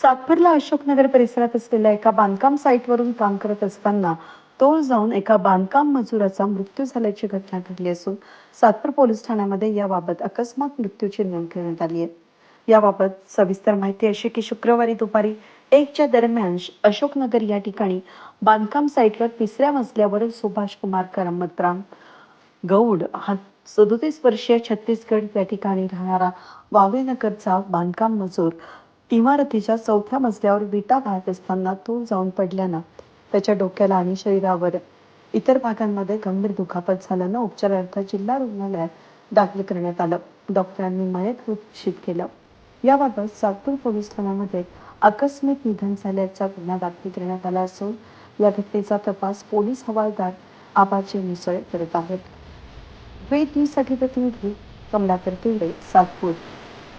सातपूरला अशोकनगर परिसरात असलेल्या एका बांधकाम साईटवरून काम करत असताना तोल जाऊन एका बांधकाम मजुराचा मृत्यू झाल्याची घटना घडली असून सातपूर पोलीस ठाण्यामध्ये याबाबत अकस्मात मृत्यूची नोंद करण्यात आली आहे. याबाबत सविस्तर माहिती अशी की शुक्रवारी दुपारी एकच्या दरम्यान अशोकनगर या ठिकाणी बांधकाम साईटवर तिसऱ्या मजल्यावर सुभाष कुमार करमतराम गौड हा सदोतीस वर्षीय छत्तीसगड या ठिकाणी राहणारा वावेनगरचा बांधकाम मजूर इमारतीच्या चौथ्या मजल्यावर विटा वाहत असताना तो जाऊन पडल्यानं त्याच्या डोक्याला आणि शरीरावर. इतर भागांमध्ये गंभीर दुखापत झाल्यानं उपचारार्थ जिल्हा रुग्णालयात दाखल करण्यात आलं. डॉक्टरांनी मयत घोषित केलं. याबाबत सातपूर पोलीस ठाण्यामध्ये आकस्मिक निधन झाल्याचा गुन्हा दाखल करण्यात आला असून या घटनेचा तपास पोलीस हवालदार आबाजी मिसळे करत आहेत. वेद न्यूजसाठी प्रतिनिधी कमलाकर तिवडे सातपूर.